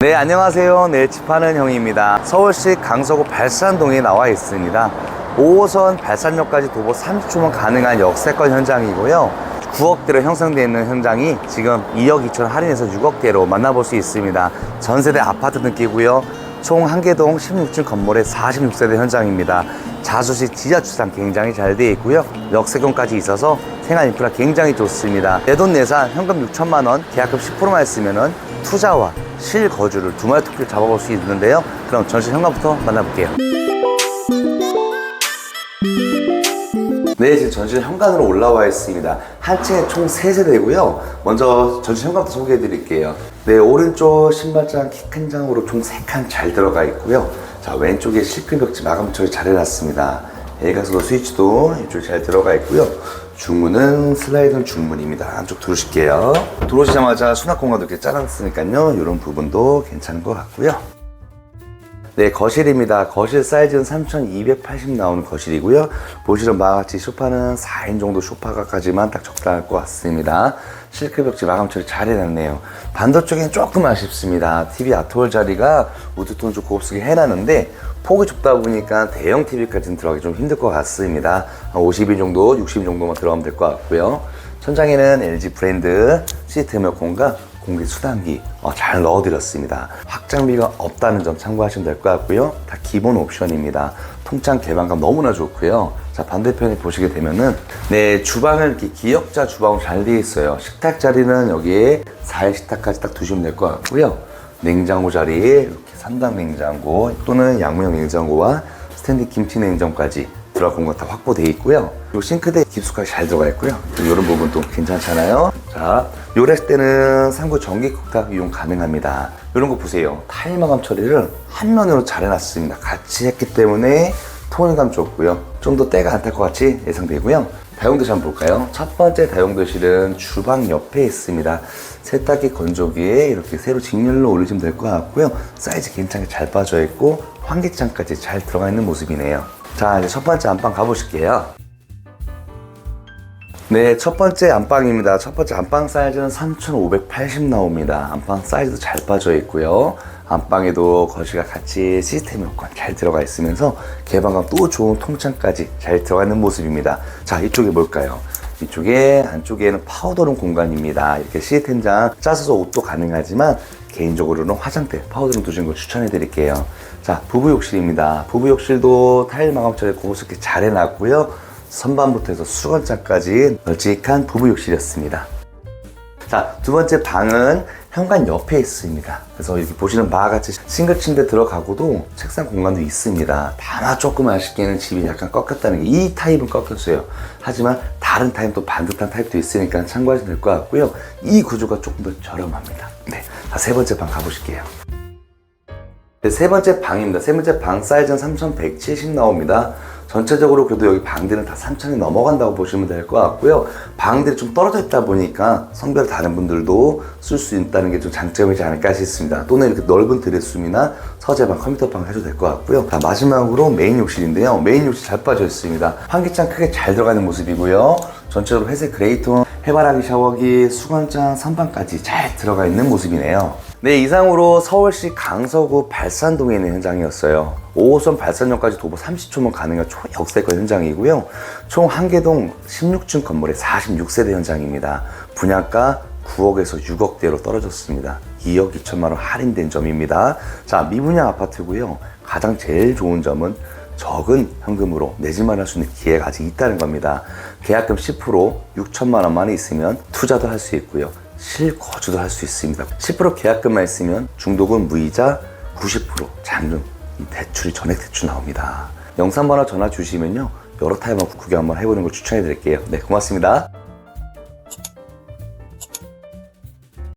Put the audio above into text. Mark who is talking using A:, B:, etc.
A: 네, 안녕하세요. 네, 집하는 형입니다. 서울시 강서구 발산동에 나와 있습니다. 5호선 발산역까지 도보 30초면 가능한 역세권 현장이고요. 9억대로 형성되어 있는 현장이 지금 2억 2천 할인해서 6억대로 만나볼 수 있습니다. 전세대 아파트 느끼고요. 총 한개동 16층 건물의 46세대 현장입니다. 자수시 지하주차장 굉장히 잘 되어 있고요. 역세권까지 있어서 생활 인프라 굉장히 좋습니다. 내돈내산 현금 6천만 원, 계약금 10%만 있으면은 투자와 실거주를 두 마리 토끼를 잡아볼 수 있는데요. 그럼 전시 현관부터 만나볼게요. 네, 지금 전시 현관으로 올라와 있습니다. 한 층에 총 3세대고요. 먼저 전시 현관부터 소개해 드릴게요. 네, 오른쪽 신발장 키 큰 장으로 총 3칸 잘 들어가 있고요. 자, 왼쪽에 실크벽지 마감 처리 잘 해놨습니다. 일가스로 스위치도 이쪽 잘 들어가 있고요. 중문은 슬라이드 중문입니다. 안쪽 들어오실게요. 들어오시자마자 수납 공간도 이렇게 짜놨으니까요. 이런 부분도 괜찮은 것 같고요. 네, 거실입니다. 거실 사이즈는 3280 나오는 거실이고요. 보시는 바와 같이 소파는 4인 정도 소파가까지만 딱 적당할 것 같습니다. 실크 벽지 마감 처리 잘 해놨네요. 반대쪽엔 조금 아쉽습니다. TV 아트홀 자리가 우드톤 좀 곱슬게 해놨는데 폭이 좁다 보니까 대형 TV까지는 들어가기 좀 힘들 것 같습니다. 한 50인 정도, 60인 정도만 들어가면 될 것 같고요. 천장에는 LG 브랜드 시스템 에어컨과 공기 수단기 어, 잘 넣어드렸습니다. 확장비가 없다는 점 참고하시면 될 것 같고요. 다 기본 옵션입니다. 통창 개방감 너무나 좋고요. 자 반대편에 보시게 되면은 네 주방은 이렇게 기역자 주방으로 잘 되어 있어요. 식탁 자리는 여기에 4인 식탁까지 딱 두시면 될 것 같고요. 냉장고 자리에 이렇게 3단 냉장고 또는 양문형 냉장고와 스탠드 김치 냉장까지 들어갈 공간 다 확보되어 있고요. 요 싱크대 깊숙하게 잘 들어가 있고요. 이런 부분도 괜찮잖아요. 자, 요랬을 때는 상부 전기 쿡탑 이용 가능합니다. 이런 거 보세요. 타일 마감 처리를 한 면으로 잘 해놨습니다. 같이 했기 때문에 통일감 좋고요. 좀 더 때가 안 탈 것 같이 예상되고요. 다용도실 한번 볼까요? 첫 번째 다용도실은 주방 옆에 있습니다. 세탁기 건조기에 이렇게 새로 직렬로 올리시면 될 것 같고요. 사이즈 괜찮게 잘 빠져 있고 환기창까지 잘 들어가 있는 모습이네요. 자, 이제 첫 번째 안방 가보실게요. 네, 첫 번째 안방입니다. 첫 번째 안방 사이즈는 3,580 나옵니다. 안방 사이즈도 잘 빠져 있고요. 안방에도 거실과 같이 시스템 에어컨 잘 들어가 있으면서 개방감 또 좋은 통창까지 잘 들어가 있는 모습입니다. 자, 이쪽에 뭘까요? 이쪽에 안쪽에는 파우더룸 공간입니다. 이렇게 시스템장 짜서 옷도 가능하지만 개인적으로는 화장대 파우더룸 두신 걸 추천해 드릴게요. 자, 부부 욕실입니다. 부부 욕실도 타일 마감 처리 고급스럽게 잘 해놨고요. 선반부터 해서 수건장까지 널찍한 부부 욕실이었습니다. 자, 두 번째 방은 현관 옆에 있습니다. 그래서 이렇게 보시는 바와 같이 싱글 침대 들어가고도 책상 공간도 있습니다. 다만 조금 아쉽게는 집이 약간 꺾였다는 게 이 타입은 꺾였어요. 하지만 다른 타입도 반듯한 타입도 있으니까 참고하시면 될 것 같고요. 이 구조가 조금 더 저렴합니다. 네. 자, 세 번째 방 가보실게요. 네, 세 번째 방입니다. 세 번째 방 사이즈는 3170 나옵니다. 전체적으로 그래도 여기 방들은 다 3천이 넘어간다고 보시면 될 것 같고요. 방들이 좀 떨어져 있다 보니까 성별 다른 분들도 쓸 수 있다는 게 좀 장점이지 않을까 싶습니다. 또는 이렇게 넓은 드레스룸이나 서재방, 컴퓨터방 해도 될 것 같고요. 자, 마지막으로 메인 욕실인데요. 메인 욕실 잘 빠져 있습니다. 환기창 크게 잘 들어가는 모습이고요. 전체적으로 회색 그레이톤, 해바라기 샤워기, 수건장, 선반까지 잘 들어가 있는 모습이네요. 네, 이상으로 서울시 강서구 발산동에 있는 현장이었어요. 5호선 발산역까지 도보 30초면 가능한 초역세권 현장이고요. 총 한개동 16층 건물의 46세대 현장입니다. 분양가 9억에서 6억대로 떨어졌습니다. 2억 2천만 원 할인된 점입니다. 자, 미분양 아파트고요. 가장 제일 좋은 점은 적은 현금으로 내 집만 할수 있는 기회가 아직 있다는 겁니다. 계약금 10% 6천만 원만 있으면 투자도 할 수 있고요. 실거주도 할 수 있습니다. 10% 계약금만 있으면 중도금 무이자 90% 잔금 이 대출이 전액 대출 나옵니다. 영상 번호 전화 주시면요. 여러 타입 구경 한번 해보는 걸 추천해 드릴게요. 네, 고맙습니다.